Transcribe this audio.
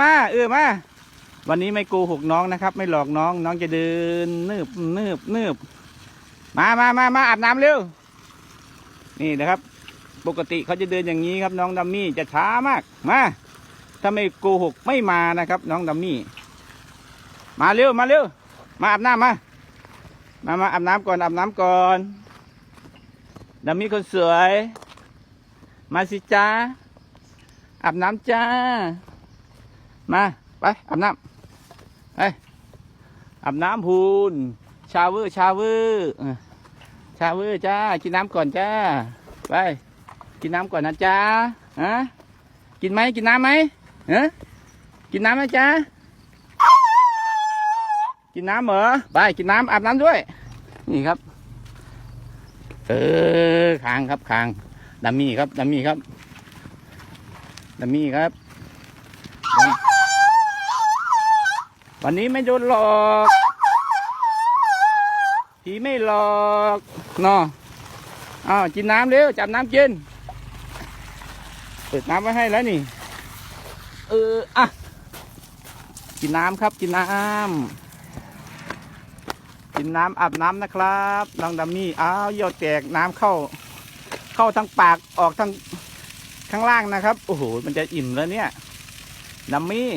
มาเออมาวันนี้ไม่โกหกน้องนะครับ ไม่หลอกน้อง น้องจะเดินนืบนืบนืบมามามามาอาบน้ำเร็ว นี่นะครับ ปกติเขาจะเดินอย่างนี้ครับน้องดัมมี่จะช้ามากมาถ้าไม่โกหกไม่มานะครับ น้องดัมมี่ มาเร็วมาเร็ว มาอาบน้ำมา มามาอาบน้ำก่อนอาบน้ำก่อนดัมมี่คนสวย มาสิจ้าอาบน้ำจ้า มาไปอาบน้ำไปอาบน้ำพูนชาวเวอร์ชาวเวอร์ชาวเวอร์จ้ากินน้ำก่อนจ้าไปกินน้ำก่อนนะจ้าฮะกินไหมกินน้ำไหมฮะกินน้ำไหมจ้ากินน้ำเหรอไปกินน้ำอาบน้ำด้วย นี่ครับ เออคางครับคางดัมมี่ครับดัมมี่ครับดัมมี่ครับ วันนี้ไม่โดนหลอกผีไม่หลอกเนาะอ้าวกินน้ำเร็วจับน้ำกินเปิดน้ำไว้ให้แล้วนี่ เอออะกินน้ำครับกินน้ำกินน้ำอาบน้ำนะครับน้องดัมมี่อ้าวเยี่ยวแตกน้ำเข้า เข้าทางปากออกทางข้างล่างนะครับ โอ้โหมันจะอิ่มแล้วเนี่ยดัมมี่